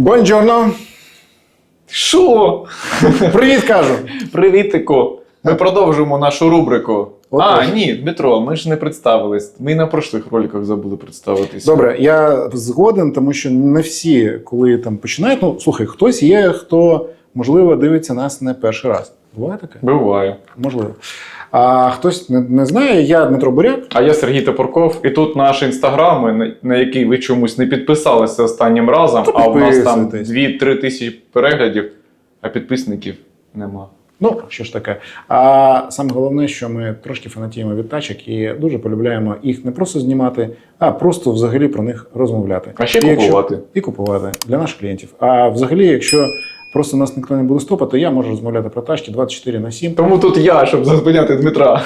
Бонджорно! Що? Привіт кажу! Привітику! Ми продовжуємо нашу рубрику. Отож. А, ні, Дмитро, ми ж не представились. Ми на прошлих роликах забули представитись. Добре, я згоден, тому що не всі, коли там починають. Ну, слухай, хтось є, хто можливо дивиться нас не перший раз. Буває таке? Буває. Можливо. А хтось не, не знає, я Дмитро Буряк. А я Сергій Топорков, і тут наш інстаграм, на- який ви чомусь не підписалися останнім разом, а в нас там підписуйтесь. 2-3 тисячі переглядів, а підписників нема. Ну, що ж таке. А саме головне, що ми трошки фанатіємо від тачок і дуже полюбляємо їх не просто знімати, а просто взагалі про них розмовляти. А ще І якщо- купувати. і купувати для наших клієнтів. А взагалі, якщо просто нас ніхто не буде стопати, то я можу розмовляти про тачки 24 на 7. Тому тут я, щоб зупиняти Дмитра.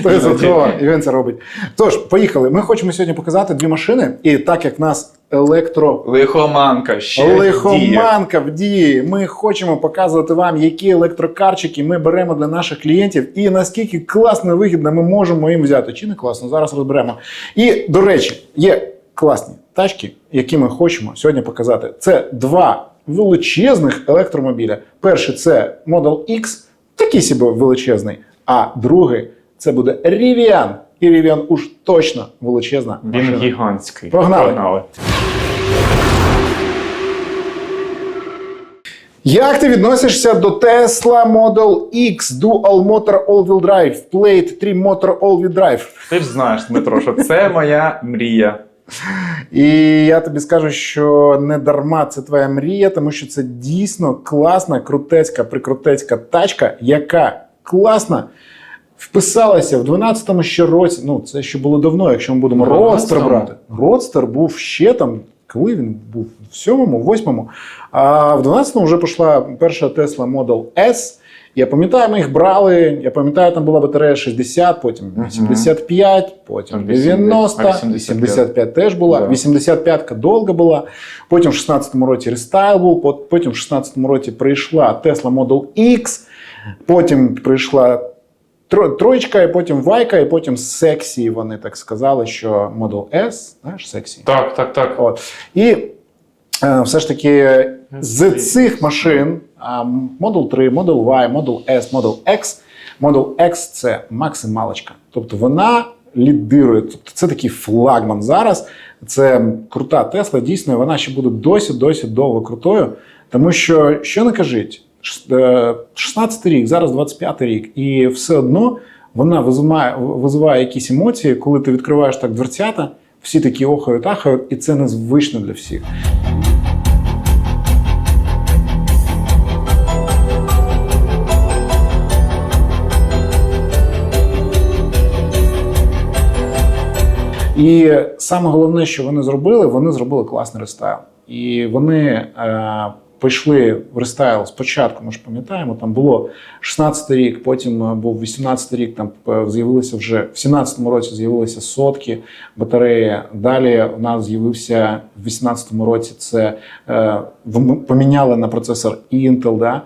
Стовідсотково, і він це робить. Тож, поїхали. Ми хочемо сьогодні показати дві машини, і так як нас електро. Лихоманка, ще. Лихоманка в дії. Ми хочемо показувати вам, які електрокарчики ми беремо для наших клієнтів, і наскільки класно і вигідно ми можемо їм взяти. Чи не класно? Зараз розберемо. І до речі, є класні тачки, які ми хочемо сьогодні показати. Це два величезних електромобіля. Перший це Model X, такий собі величезний. А другий це буде Rivian. І Rivian уж точно величезна Він машина. гігантський. Погнали. Як ти відносишся до Tesla Model X Dual Motor All-Wheel Drive, Plate 3 Motor All-Wheel Drive? Ти ж знаєш, Дмитро, що це моя мрія. І я тобі скажу, що не дарма це твоя мрія, тому що це дійсно класна, крутецька, прикрутецька тачка, яка класно вписалася в 12-му ще році. Ну, це ще було давно, якщо ми будемо Родстер брати. Родстер був ще там, коли він був в 7-му, 8-му. А в 12-му вже пішла перша Tesla Model S. Я пам'ятаю, ми їх брали. Я пам'ятаю, там була батарея 60, потім Мгм. 85, потім 90, а 85. 85 теж була. 85-ка довго була. Потім в 16-му році рестайл був, потім в 16-му році прийшла Tesla Model X, потім прийшла троєчка, і потім Вайка, і потім сексі. Вони так сказали, що Model S, знаєш, сексі. Так, так, так. От. І е, все ж таки з цих машин Model 3, Model Y, Model S, Model X, Model X це максималочка. Тобто вона лідирує. Тобто це такий флагман зараз. Це крута Тесла. Дійсно, вона ще буде досі, досі довго крутою. Тому що, що не кажіть, ш- е, 16 рік, зараз 25 рік, і все одно вона визиває, визиває якісь емоції, коли ти відкриваєш так дверцята, всі такі охають, ахають, і це незвично для всіх. І саме головне, що вони зробили, вони зробили класний рестайл. І вони е, пішли в рестайл спочатку. Ми ж пам'ятаємо, там було 16 рік, потім е, був 18 рік. Там е, з'явилися вже в 17-му році з'явилися сотки батареї. Далі у нас з'явився в 18-му році. Це е, поміняли на процесор Intel. Да?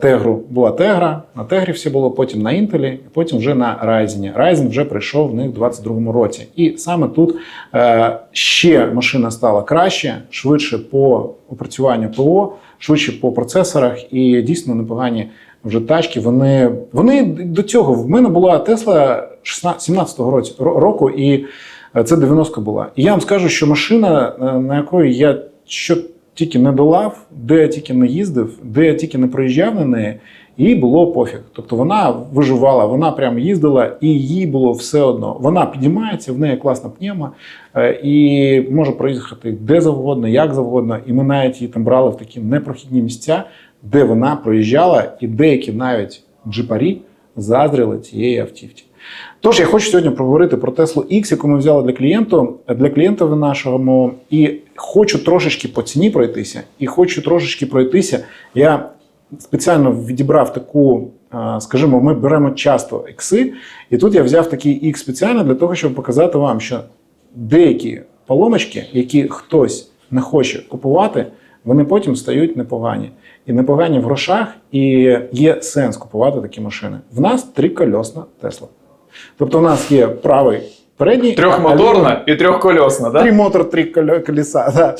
Тегру була Тегра, на Тегрі все було, потім на Інтелі, потім вже на Ryzen. Ryzen вже прийшов в них в 22-му році. І саме тут е, ще машина стала краще, швидше по опрацюванню ПО, швидше по процесорах, і дійсно непогані вже тачки. Вони, вони до цього в мене була Тесла 17-го року, і е, це 90 була. І я вам скажу, що машина, е, на якої я що тільки не долав, де я тільки не їздив, де я тільки не проїжджав на неї, їй було пофіг. Тобто вона виживала, вона прям їздила, і їй було все одно. Вона піднімається, в неї класна пневма, е, і може проїхати де завгодно, як завгодно. І ми навіть її там брали в такі непрохідні місця, де вона проїжджала, і деякі навіть джипарі заздрили цієї автівці. Тож я хочу сьогодні проговорити про Tesla X, яку ми взяли для клієнту, для клієнта нашого, і хочу трошечки по ціні пройтися, і хочу трошечки пройтися. Я спеціально відібрав таку, скажімо, ми беремо часто ікси, і тут я взяв такий X спеціально для того, щоб показати вам, що деякі поломочки, які хтось не хоче купувати, вони потім стають непогані. І непогані в грошах, і є сенс купувати такі машини. В нас трикольосна Тесла. Тобто, у нас є правий передній. Трьохмоторна і трьохкольосна, Три мотор, три коле- колеса. Да.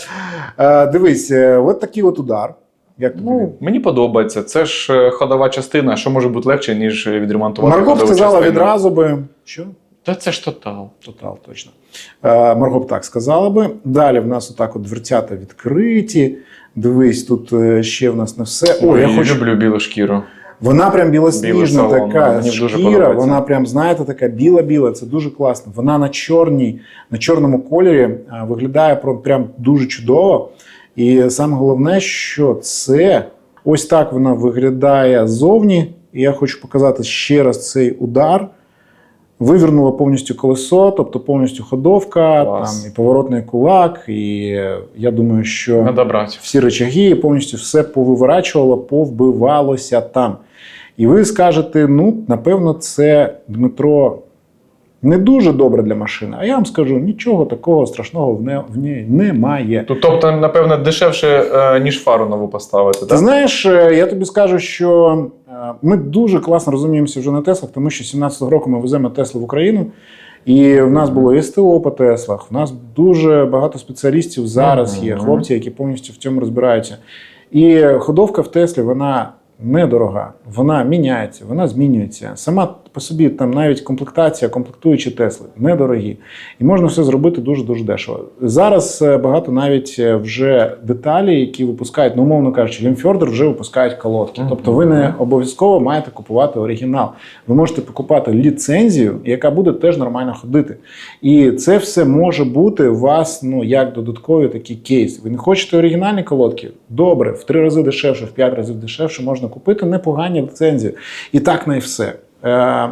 Е, дивись, е, от такий от удар. Як? Ну, мені подобається. Це ж е, ходова частина. Що може бути легше, ніж відремонтувати Марго б сказала відразу би. Що? Та це ж тотал. Тотал, точно. Е, Марго б так сказала би. Далі в нас отак от дверцята відкриті. Дивись, тут ще в нас не все. О, Ой, я хочу. люблю білу шкіру. Вона прям білосніжна Білий салон, така мені дуже шкіра, подобається. вона прям, знаєте, така біла-біла, це дуже класно. Вона на чорній, на чорному кольорі а, виглядає про- прям дуже чудово. І саме головне, що це ось так вона виглядає ззовні. І я хочу показати ще раз цей удар. Вивернула повністю колесо, тобто повністю ходовка, Клас. там і поворотний кулак. І я думаю, що Надо брати. всі речаги, повністю все повиворачувало, повбивалося там. І ви скажете: ну, напевно, це Дмитро не дуже добре для машини. А я вам скажу, нічого такого страшного в, не, в ній немає. Тобто, напевно, дешевше, е, ніж фару нову поставити, Ти так? знаєш, е, я тобі скажу, що е, ми дуже класно розуміємося вже на Теслах, тому що 17-го року ми веземо Тесли в Україну. І в нас було і СТО по Теслах. В нас дуже багато спеціалістів зараз є, хлопці, які повністю в цьому розбираються. І ходовка в Теслі вона недорога, вона міняється, вона змінюється. Сама по собі там навіть комплектація, комплектуючі Тесли недорогі. І можна все зробити дуже дуже дешево. Зараз е, багато навіть е, вже деталі, які випускають, ну умовно кажучи, Лімфьордер вже випускають колодки. Тобто ви не обов'язково маєте купувати оригінал. Ви можете покупати ліцензію, яка буде теж нормально ходити. І це все може бути у вас ну як додатковий такий кейс. Ви не хочете оригінальні колодки? Добре, в три рази дешевше, в п'ять разів дешевше можна купити непогані ліцензії. І так не все. Е,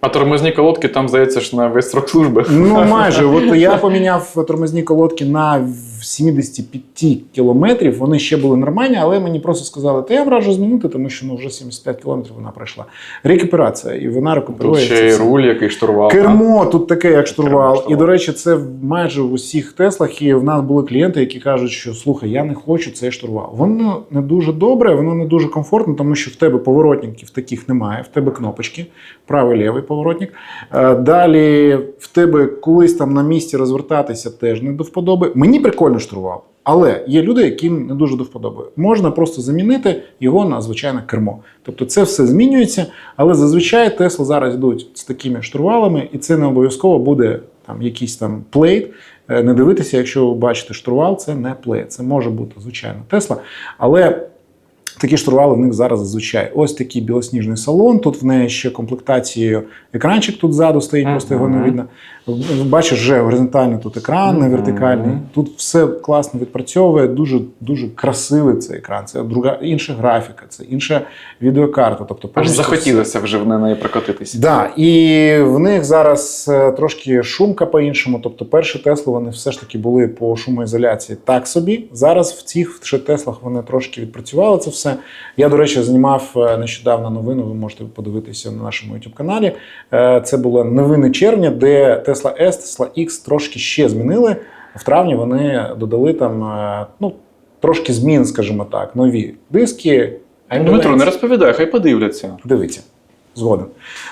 А тормозні колодки там, здається, ж на весь срок служби. Ну, майже. От я поміняв тормозні колодки на 75 кілометрів. Вони ще були нормальні, але мені просто сказали, та я вражу змінити, тому що ну, вже 75 кілометрів вона пройшла. Рекуперація, і вона Тут рекуперує. ще це й руль, який штурвал. Кермо тут таке, як штурвал. штурвал. І, до речі, це майже в усіх Теслах. І в нас були клієнти, які кажуть, що слухай, я не хочу цей штурвал. Воно не дуже добре, воно не дуже комфортно, тому що в тебе поворотників таких немає, в тебе кнопочки, правий лівий поворотник. Е, Далі в тебе колись там на місці розвертатися теж не до вподоби. Мені прикольно штурвал. Але є люди, яким не дуже до вподоби. Можна просто замінити його на звичайне кермо. Тобто це все змінюється, але зазвичай Тесла зараз йдуть з такими штурвалами, і це не обов'язково буде там якийсь там плейт. Е, Не дивитися, якщо ви бачите штурвал, це не плейт. Це може бути звичайно Тесла. Але Такі штурвали в них зараз зазвичай. Ось такий білосніжний салон. Тут в неї ще комплектацією екранчик тут ззаду стоїть, просто його не видно. Бачиш, вже горизонтальний тут екран, вертикальний. Тут все класно відпрацьовує, дуже дуже красивий цей екран. Це друга інша графіка, це інша відеокарта. Тобто Аж захотілося вже в неї прокотитися. Да, і в них зараз е, трошки шумка по-іншому. Тобто, перші Тесли вони все ж таки були по шумоізоляції так собі. Зараз в цих ще Теслах вони трошки відпрацювали це все. Я, до речі, знімав е, нещодавно новину. Ви можете подивитися на нашому youtube каналі. Е, Це були новини червня, де Tesla S, Tesla X трошки ще змінили. В травні вони додали там е, ну, трошки змін, скажімо так, нові диски. Дмитро, не розповідай, хай подивляться. Дивіться, згоден.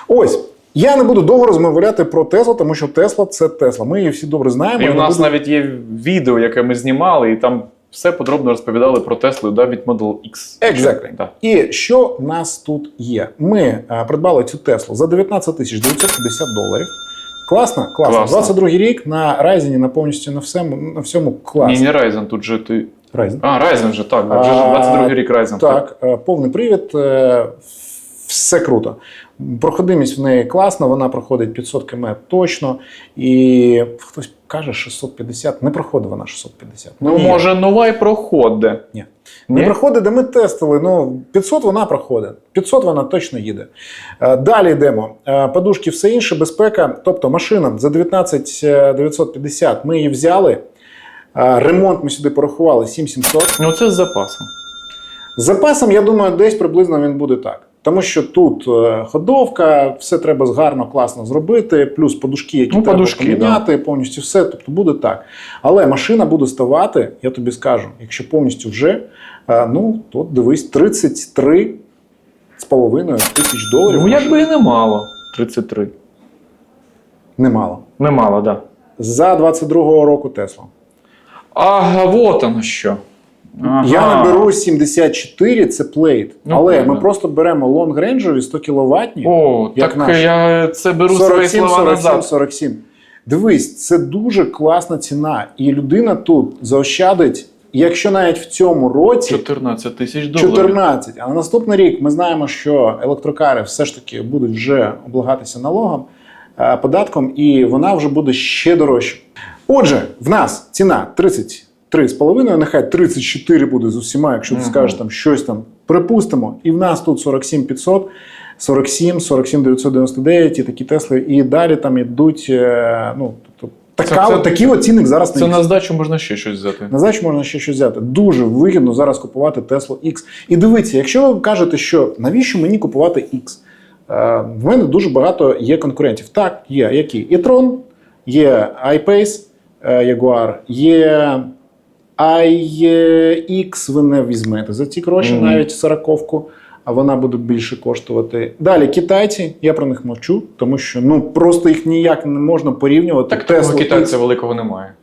Ось. Я не буду довго розмовляти про Теслу, тому що Тесла це Тесла. Ми її всі добре знаємо. І в нас буду- навіть є відео, яке ми знімали, і там все подробно розповідали про Теслу да, від Model X. Exactly. Да. І що в нас тут є? Ми е, придбали цю Теслу за 19 тисяч 950 доларів. Класно, класно. Класно. 22 рік на Ryzen, на повністю на всьому, на всьому Ні, не Ryzen, тут же ти. Ryzen. А, Ryzen вже так, вже ж А, 22 рік Ryzen. Так, е, повний привід, е, все круто. Проходимість в неї класна, вона проходить 500 км точно. І хтось каже 650, не проходить вона 650. Ну, ні. може, нова і проходить. Ні. Ні? Не проходить, де ми тестили. Ну, 500 вона проходить. 500 вона точно їде. Е, Далі йдемо. Е, Подушки, все інше, безпека. Тобто машина за 19 950 ми її взяли. Е, Ремонт ми сюди порахували 7700. Ну, це з запасом. З запасом, я думаю, десь приблизно він буде так. Тому що тут е, ходовка, все треба гарно, класно зробити, плюс подушки, які Ну, треба подушки, поміняти, повністю все. Тобто буде так. Але машина буде ставати, я тобі скажу, якщо повністю вже, е, ну, то дивись, 33 з половиною тисяч доларів. Ну, якби і немало. 33. Немало. Немало, так. Да. За 22-го року Тесла. Ага, вот воно що. Ага. Я не беру 74, це плейт. Ну, але правильно. ми просто беремо лонг-рейнджові 100 кВт. О, Як так наш. я це беру свої 47, слова 47, назад. 47. Дивись, це дуже класна ціна. І людина тут заощадить, якщо навіть в цьому році 14 тисяч доларів. 14. А на наступний рік ми знаємо, що електрокари все ж таки будуть вже облагатися налогом, е, податком, і вона вже буде ще дорожча. Отже, в нас ціна 33,5, нехай 34 буде з усіма, якщо ти скажеш там щось там, припустимо, і в нас тут 47 500, 47, 47 999 і такі Тесли, і далі там йдуть. е, Ну, тобто, така, Це- це- такий от цінник зараз Це на на здачу можна ще щось взяти. на здачу можна ще щось взяти. Дуже вигідно зараз купувати Tesla X. І дивіться, якщо ви кажете, що навіщо мені купувати X? Е, В мене дуже багато є конкурентів. Так, є які? e-tron, є iPace, е, Jaguar, є iX, ви не візьмете за ці гроші, Мгм. навіть сороковку, а вона буде більше коштувати. Далі китайці, я про них мовчу, тому що ну просто їх ніяк не можна порівнювати. Так Tesla китайця X. великого немає.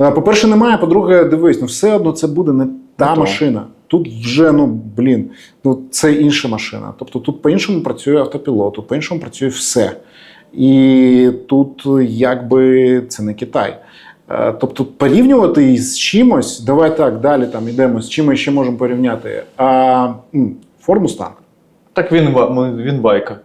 Е, По-перше, немає. По-друге, дивись, ну все одно це буде не та то. машина. Тут вже, ну блін, ну це інша машина. Тобто тут по-іншому працює автопілот, тут по-іншому працює все. І тут якби це не Китай. Е, Тобто порівнювати з чимось, давай так, далі там йдемо, з чим ми ще можемо порівняти. А, Форму Ford Так він, він байка.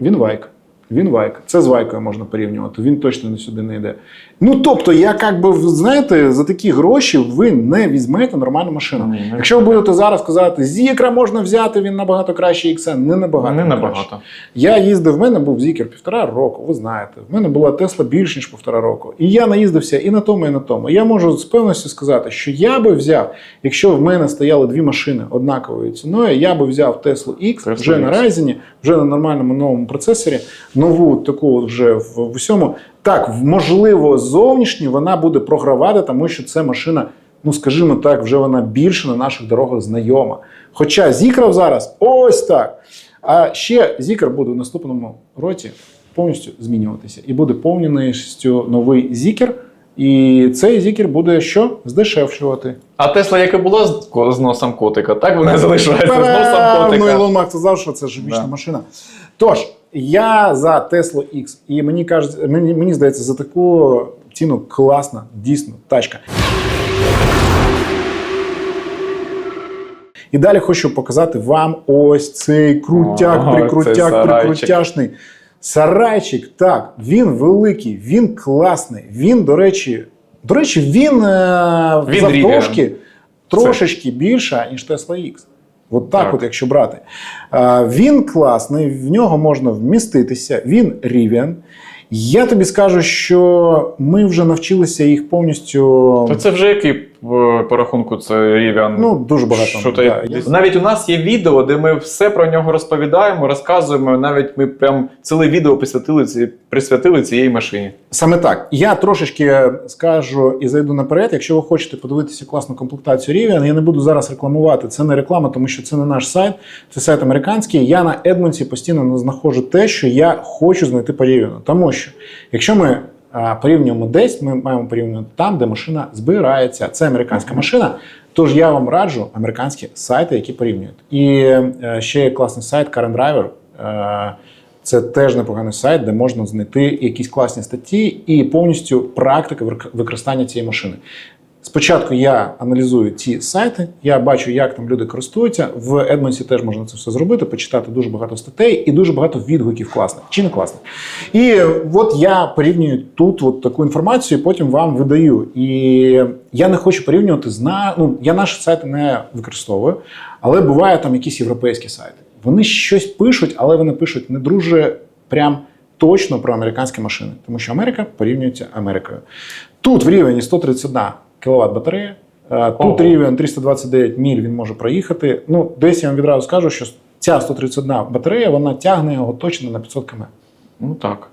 Він вайк. Він вайк. Це з вайкою можна порівнювати. Він точно не сюди не йде. Ну тобто, я як би знаєте, за такі гроші ви не візьмете нормальну машину. Ні, не Якщо ви будете зараз казати, зікра можна взяти, він набагато кращий XN, не набагато. Не набагато. Я їздив, в мене був зікер півтора року, ви знаєте. В мене була Тесла більш ніж півтора року. І я наїздився і на тому, і на тому. Я можу з певністю сказати, що я би взяв, якщо в мене стояли дві машини однаковою ціною, я би взяв Теслу X Tesla вже на. Ryzen, вже на нормальному новому процесорі, нову таку вже в, в усьому. Так, можливо, зовнішні вона буде програвати, тому що це машина. Ну, скажімо так, вже вона більше на наших дорогах знайома. Хоча Зікра зараз ось так. А ще Зікр буде в наступному році повністю змінюватися. І буде повністю новий Зікер. І цей Зікер буде що? Здешевшувати. А Тесла, яка була з, носом котика, так вона залишається з носом Та-дам! Ну, котика. Ілон Маск сказав, що це ж вічна Да. машина. Тож, я за Tesla X. І мені кажуть, мені, мені здається, за таку ціну класна, дійсно, тачка. І далі хочу показати вам ось цей крутяк, прикрутяк, прикрутяшний. Сарайчик, так, він великий, він класний. Він, до речі, до речі, він, е, Він завдовжки трошечки більша, ніж Tesla X. От так, Так. от, якщо брати. Він класний, в нього можна вміститися, він рівен. Я тобі скажу, що ми вже навчилися їх повністю. То це вже який по рахунку це рів'ян? Ну, дуже багато. Що то Да, є? Навіть у нас є відео, де ми все про нього розповідаємо, розказуємо. Навіть ми прям ціле відео присвятили, ці, присвятили цієї машині. Саме так. Я трошечки скажу і зайду наперед. Якщо ви хочете подивитися класну комплектацію Rivian, я не буду зараз рекламувати. Це не реклама, тому що це не наш сайт, це сайт американський. Я на Едмонсі постійно знаходжу те, що я хочу знайти по Rivian. Тому що якщо ми порівнюємо десь, ми маємо порівнювати там, де машина збирається. Це американська машина. Тож я вам раджу американські сайти, які порівнюють. І е, ще є класний сайт Car and Driver. Е, це теж непоганий сайт, де можна знайти якісь класні статті і повністю практика вик- використання цієї машини. Спочатку я аналізую ці сайти, я бачу, як там люди користуються. В Едмонсі теж можна це все зробити, почитати дуже багато статей і дуже багато відгуків класних чи не класних. І от я порівнюю тут от таку інформацію, потім вам видаю. І я не хочу порівнювати з ну я наші сайти не використовую, але буває там якісь європейські сайти. Вони щось пишуть, але вони пишуть не дуже прям точно про американські машини, тому що Америка порівнюється Америкою. Тут в рівні 131 кВт батарея. е, Тут рівень 329 міль він може проїхати. Ну, десь я вам відразу скажу, що ця 131 батарея вона тягне його точно на 500 км. Ну так.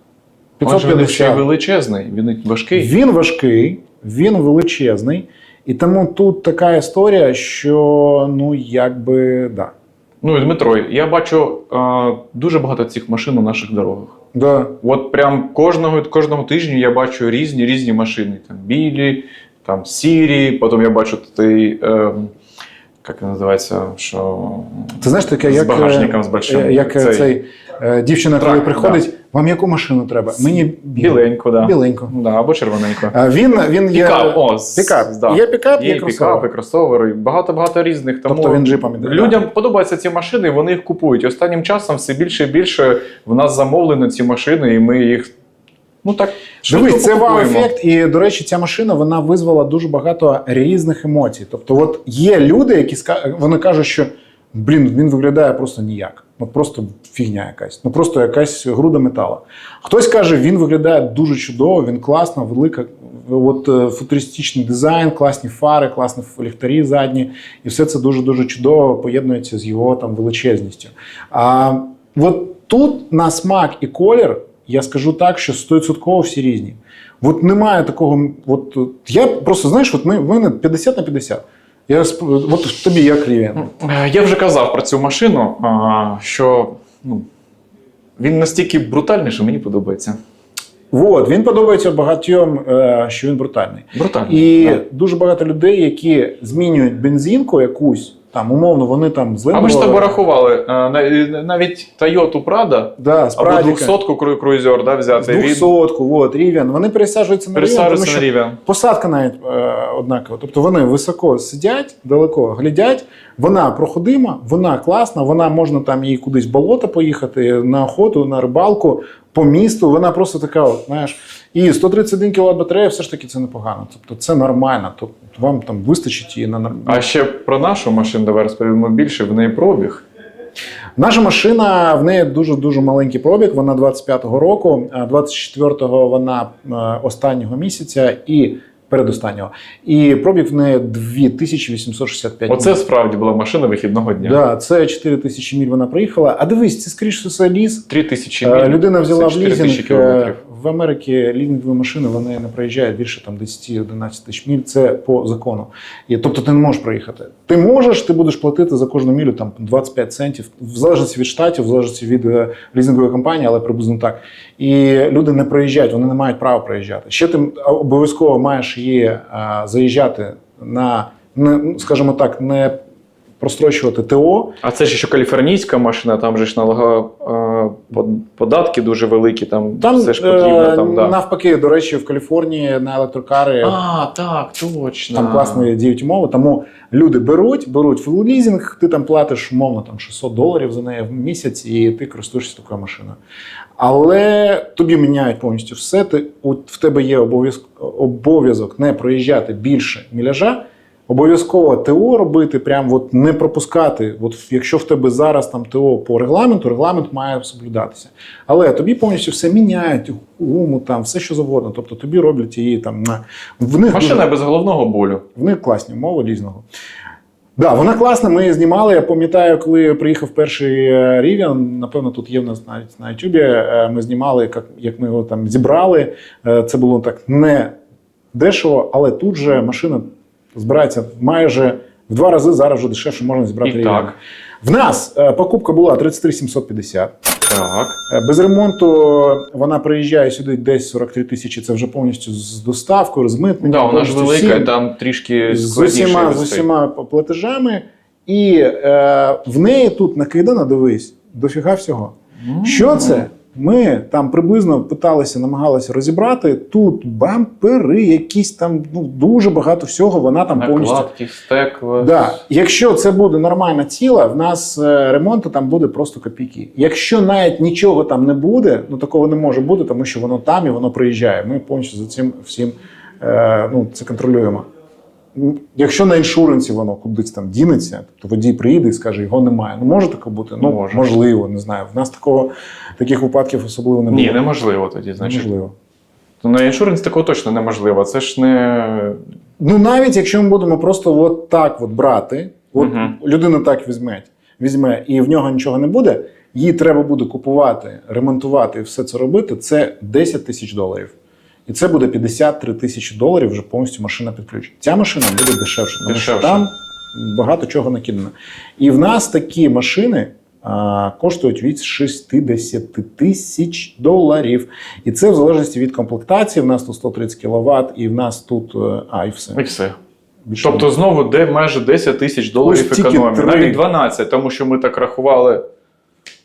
Отже, він ще й величезний, він важкий. Він важкий, він величезний. І тому тут така історія, що ну якби да. Ну, і Дмитро, я бачу е, дуже багато цих машин на наших дорогах. Да. От прям кожного, кожного тижня я бачу різні різні машини. Там білі, там сірі, потім я бачу той, е, як він називається, що Ти знаєш, таке, з як, багажником з е, большим. як е, цей, е, дівчина, коли приходить, вам яку машину треба? Мені біленьку, да. Біленьку. Да, або червоненьку. А він, він є... Пікап, о, Пікап. да. Є пікап, є, Є кросовер. пікапи, кросовери, багато-багато різних. Тому Тобто він джипом іде, людям подобаються ці машини, і вони їх купують. Останнім часом все більше і більше в нас замовлено ці машини, і ми їх ну так Дивись, це вау-ефект, і до речі, ця машина вона визвала дуже багато різних емоцій. Тобто, от є люди, які вони кажуть, що блін, він виглядає просто ніяк. Ну просто фігня якась, ну просто якась груда металу. Хтось каже, він виглядає дуже чудово, він класна, велика. От е, футуристичний дизайн, класні фари, класні ліхтарі задні, і все це дуже дуже чудово поєднується з його там величезністю. А от тут на смак і колір я скажу так, що 100% всі різні. От немає такого. От, я просто знаєш, от ми, в мене 50 на 50. Я от тобі як Рівен. Е, Я вже казав про цю машину, що ну, він настільки брутальний, що мені подобається. От, він подобається багатьом, е, що він брутальний. Брутальний. І да. дуже багато людей, які змінюють бензинку якусь, там умовно, вони там з А ми ж тобі рахували, е, навіть Toyota Prado да, або Прадіка, 200-ку круїзер да, взяти. Він 200-ку, от, Рівен, вони пересаджуються на Рівен, тому що на рівень. Посадка навіть е, однакова. Тобто вони високо сидять, далеко глядять. Вона проходима, вона класна, вона можна там їй кудись болото поїхати, на охоту, на рибалку, по місту. Вона просто така, от, знаєш. І 131 кВт батарея все ж таки це непогано. Тобто це нормально. Тобто вам там вистачить її на норм- А ще про нашу машину давай розповімо більше, в неї пробіг. Наша машина в неї дуже дуже маленький пробіг. Вона 25-го року, а 24-го вона е, останнього місяця і передостаннього. І пробіг в неї 2865 Оце справді була машина вихідного дня. Да, це 4 тисячі міль вона проїхала. А дивись, це скоріш все ліс. 3 тисячі Е, міль. Людина взяла в 4 В Америці лізингові машини вони не проїжджають більше там 10-11 тисяч міль. Це по закону. І, тобто ти не можеш проїхати. Ти можеш, ти будеш платити за кожну мілю там 25 центів, в залежності від штатів, в залежності від е, лізингової компанії, але приблизно так. І люди не проїжджають, вони не мають права проїжджати. Ще ти обов'язково маєш її е, заїжджати на не, скажімо так, не прострочувати ТО. А це ж ще каліфорнійська машина, там же ж налога е, податки дуже великі, там, Там, все ж потрібно. е, Там, да. навпаки, до речі, в Каліфорнії на електрокари А, так, точно. там класно діють умови. Тому люди беруть, беруть фуллізінг, ти там платиш умовно там 600 доларів за неї в місяць, і ти користуєшся такою машиною. Але тобі міняють повністю все. Ти от в тебе є обов'язок, обов'язок не проїжджати більше міляжа. Обов'язково ТО робити, прям от не пропускати. От якщо в тебе зараз там ТО по регламенту, регламент має соблюдатися. Але тобі повністю все міняють, гуму, там все що завгодно. Тобто тобі роблять її там на в них Машина дуже- без головного болю. в них класні умови різного. Да, вона класна, ми її знімали. Я пам'ятаю, коли приїхав перший Rivian, напевно, тут є в нас навіть на YouTube, е, Ми знімали, як, як ми його там зібрали. Е, Це було так не дешево, але тут же машина збирається майже в два рази зараз вже дешевше можна зібрати І так. В нас е, покупка була 33 750. Так. Е, Без ремонту вона приїжджає сюди десь 43 тисячі. Це вже повністю з доставкою, з митненням. Да, вона ж велика, всім там трішки з усіма, з усіма платежами, і е, в неї тут накидано, дивись, дофіга всього. М. Що це? Ми там приблизно питалися, намагалися розібрати. Тут бампери, якісь там ну, дуже багато всього. Вона там повністю. Накладки, стекла. Да. Якщо це буде нормальна ціла, в нас е, ремонту там буде просто копійки. Якщо навіть нічого там не буде, ну такого не може бути, тому що воно там і воно приїжджає. Ми повністю за цим всім е, ну, це контролюємо. Ну, Якщо на іншуренсі воно кудись там дінеться, то водій приїде і скаже, його немає. Ну може таке бути? Ну Може. можливо, не знаю. В нас такого таких випадків особливо не було. Ні, неможливо тоді, значить. Неможливо. То на іншуренс такого точно неможливо. Це ж не. Ну, навіть якщо ми будемо просто от так от брати, от Мгм. людина так візьме, візьме, і в нього нічого не буде, їй треба буде купувати, ремонтувати і все це робити, це 10 тисяч доларів. І це буде 53 тисячі доларів вже повністю машина під ключ. Ця машина буде дешевше, тому Дешевше. що там багато чого накидано. І в нас такі машини а, коштують від 60 тисяч доларів. І це в залежності від комплектації. В нас тут 130 кВт, і в нас тут е, а, і все. І все. Більше Тобто знову де майже 10 тисяч доларів економії. Навіть 12, тому що ми так рахували.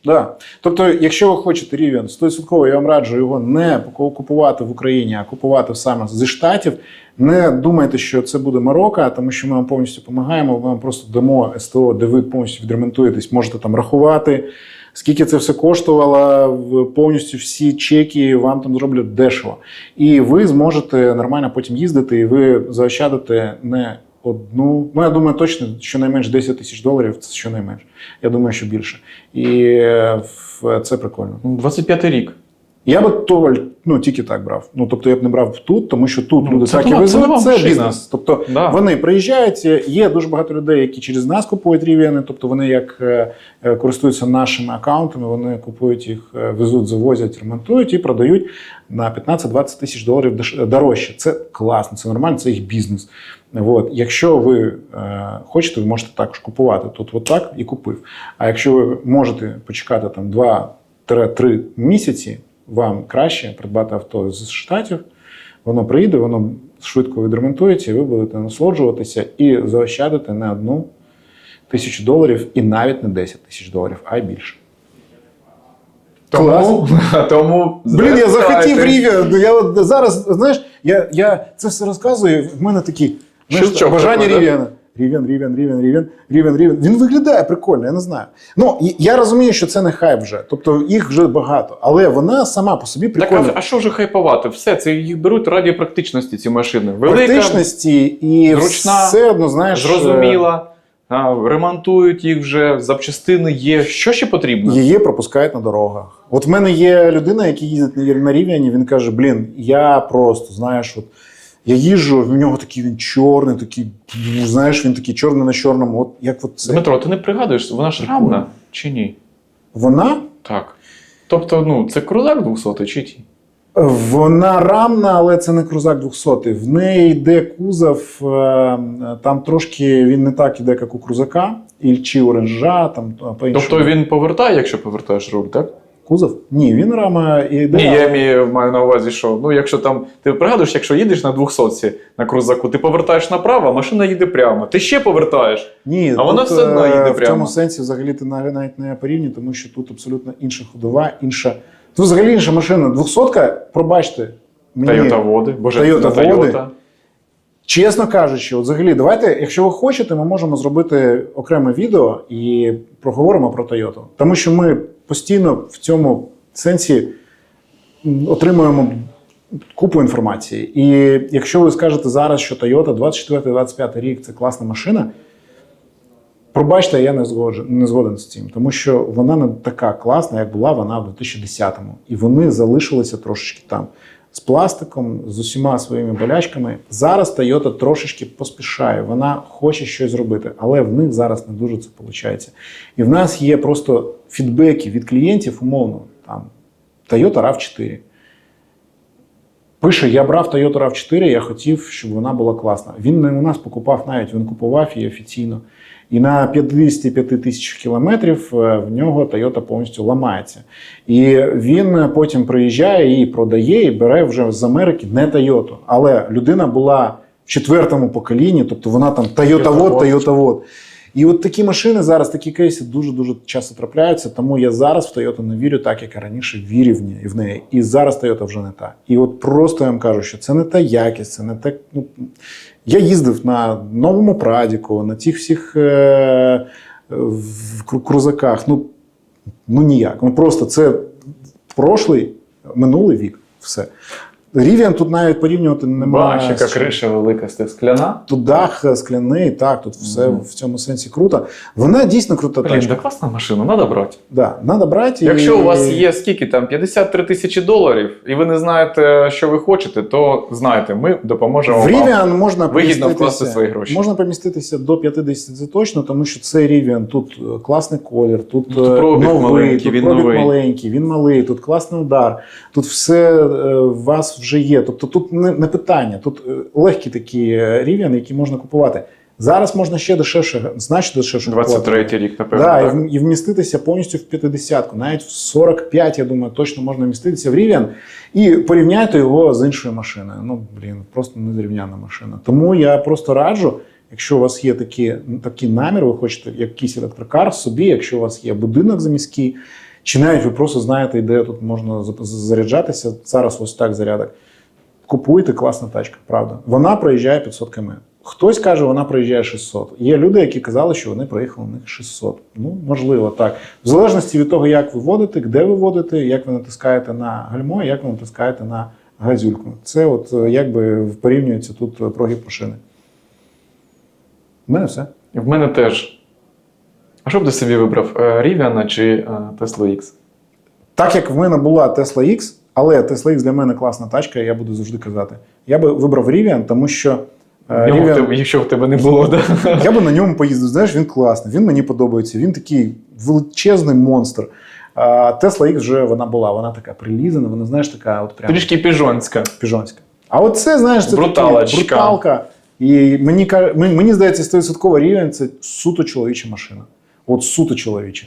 Да. Тобто, якщо ви хочете рівень 100%, я вам раджу його не купувати в Україні, а купувати саме зі штатів. Не думайте, що це буде Марокко, тому що ми вам повністю допомагаємо. Ми вам просто дамо СТО, де ви повністю відремонтуєтесь, можете там рахувати. Скільки це все коштувало, повністю всі чеки вам там зроблять дешево. І ви зможете нормально потім їздити, і ви заощадите не одну. Ну, я думаю, точно, щонайменш 10 тисяч доларів це щонайменш. Я думаю, що більше. І е, це прикольно. 25 рік. Я би то, ну, тільки так брав. Ну, тобто я б не брав тут, тому що тут Ну, люди це так і нова- це це, бізнес. Тобто Да. вони приїжджають, є дуже багато людей, які через нас купують рів'яни, тобто вони як е, е, користуються нашими аккаунтами, вони купують їх, е, везуть, завозять, ремонтують і продають на 15-20 тисяч доларів дорожче. Це класно, це нормально, це їх бізнес. От. Якщо ви е, хочете, ви можете також купувати тут от так і купив. А якщо ви можете почекати там 2-3 місяці, вам краще придбати авто з штатів. Воно приїде, воно швидко відремонтується, і ви будете насолоджуватися і заощадити не одну тисячу доларів, і навіть не 10 тисяч доларів, а й більше. Тому, тому Блін, я захотів рівня. Я от зараз, знаєш, я, я це все розказую. В мене такі знаєш, бажання рівня. Рівен, рівен, рівен, рівен, рівен, рівен. Він виглядає прикольно, я не знаю. Ну, я розумію, що це не хайп вже. Тобто їх вже багато. Але вона сама по собі Так, прикольна. а, а що вже хайпувати? Все, це їх беруть раді практичності, ці машини. Велика, Практичності і зручна, все одно, знаєш, зрозуміла, а, ремонтують їх вже, запчастини є. Що ще потрібно? Її пропускають на дорогах. От в мене є людина, яка їздить на- на рівні, він каже: Блін, я просто знаєш, от я їжджу, в нього такий він чорний, такий, ну, знаєш, він такий чорний на чорному. От як от це. Дмитро, ти не пригадуєш, вона ж рамна чи ні? Вона Так. Тобто, ну, це крузак 200 чи ті? Вона рамна, але це не крузак 200. В неї йде кузов, е, там трошки він не так іде, як у крузака, і чи оранжа, там по іншому. Тобто він повертає, якщо повертаєш руль, так? Кузов? Ні, він рама іде. Ні, я маю, маю на увазі, що ну, якщо там. Ти пригадуєш, якщо їдеш на 200 на крузаку, ти повертаєш направо, а машина їде прямо. Ти ще повертаєш. Ні, А вона все одно е, їде в цьому сенсі взагалі ти нав- навіть не порівнюй, тому що тут абсолютно інша ходова, інша. Тут взагалі інша машина. 200-ка, пробачте. Мені, Тойота води, боже, Toyota це води. Чесно кажучи, от взагалі, давайте, якщо ви хочете, ми можемо зробити окреме відео і проговоримо про Toyota. Тому що ми постійно в цьому сенсі отримуємо купу інформації. І якщо ви скажете зараз, що Toyota 24-25 рік це класна машина, пробачте, я не згоджу, не згоден з цим, тому що вона не така класна, як була вона в 2010-му. І вони залишилися трошечки там з пластиком, з усіма своїми болячками. Зараз Toyota трошечки поспішає, вона хоче щось зробити, але в них зараз не дуже це виходить. І в нас є просто фідбеки від клієнтів, умовно, там Toyota RAV4. Пише, я брав Toyota RAV4, я хотів, щоб вона була класна. Він не у нас покупав навіть, він купував її офіційно. І на 55 тисяч кілометрів е, в нього Toyota повністю ламається. І він потім приїжджає і продає, і бере вже з Америки не Toyota. Але людина була в четвертому поколінні, тобто вона там Toyota вод, Toyota вод. І от такі машини зараз, такі кейси дуже-дуже часто трапляються. Тому я зараз в Toyota не вірю так, як я раніше вірив в неї- І зараз Toyota вже не та. І от просто я вам кажу, що це не та якість, це не те. Ну, я їздив на новому Прадіку, на тих всіх е, в крузаках. Ну, ну ніяк. Ну просто це прошлий, минулий вік. Все. Рівень тут навіть порівнювати немає. Бачиш, яка криша велика скляна. Тут дах е, скляний, так, тут все Мгм. в цьому сенсі круто. Вона дійсно крута Блін, тачка. да класна машина, треба брати. Да, надо брати. Якщо і- у вас є скільки там 53 тисячі доларів, і ви не знаєте, що ви хочете, то знайте, ми допоможемо в вам. Можна вигідно вкласти свої гроші. Можна поміститися до 50 це точно, тому що цей Rivian, тут е, класний колір, тут, Ну, Тут е, пробіг новий, маленький, тут він пробіг новий. маленький, він малий, тут класний удар, тут все у вас вже є. Тобто тут не, не питання, тут е, легкі такі е, які можна купувати. Зараз можна ще дешевше, значно дешевше. 23 купувати. рік, напевно. Да, так? і вміститися повністю в 50-ку, навіть в 45, я думаю, точно можна вміститися в Rivian. І порівняйте його з іншою машиною. Ну, блін, просто незрівняна машина. Тому я просто раджу, якщо у вас є такі, такі наміри, ви хочете якийсь електрокар собі, якщо у вас є будинок заміський, чи навіть ви просто знаєте, де тут можна заряджатися, зараз ось так зарядок. Купуйте класна тачка, правда. Вона проїжджає 500 км. Хтось каже, вона проїжджає 600. Є люди, які казали, що вони проїхали на них 600. Ну, можливо, так. В залежності від того, як ви водите, де ви водите, як ви натискаєте на гальмо, як ви натискаєте на газюльку. Це от е, якби порівнюється тут е, прогиб машини. У мене все. В мене теж. А що б ти собі вибрав? е, Rivian чи е, Tesla X? Так як в мене була Tesla X, але Tesla X для мене класна тачка, я буду завжди казати. Я би вибрав Rivian, тому що е, В ньому в Rivian- тебе- Якщо в тебе не було, да? Я би на ньому поїздив. Знаєш, він класний, він мені подобається. Він такий величезний монстр. А Tesla X вже вона була, вона така прилізана, вона, знаєш, така от прям Трішки піжонська. піжонська. А от це, знаєш, це Бруталочка. такі бруталка. І мені, мені, мені здається, 100% рівень це суто чоловіча машина. От суто чоловіча.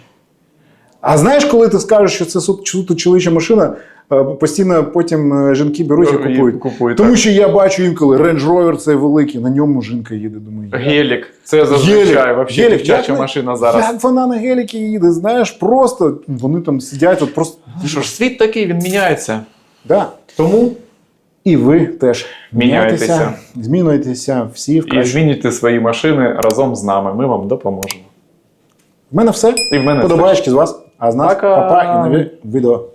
А знаєш, коли ти скажеш, що це суто, чоловіча машина, е, постійно потім е, жінки беруть і купують. Купують, Тому так. що я бачу інколи Range Rover цей великий, на ньому жінка їде. Думаю, я- Гелік. Це зазвичай дівчача машина зараз. Як вона на геліки їде, знаєш, просто вони там сидять, от просто. Ну що ж, світ такий, він міняється. Да. Тому І ви теж Міняйтеся. змінюйтеся всі в і краще. змінюйте свої машини разом з нами. Ми вам допоможемо. В мене все. І в мене подобаєшки Подобаєчки з вас. А з нас Пока. папа і нові відео.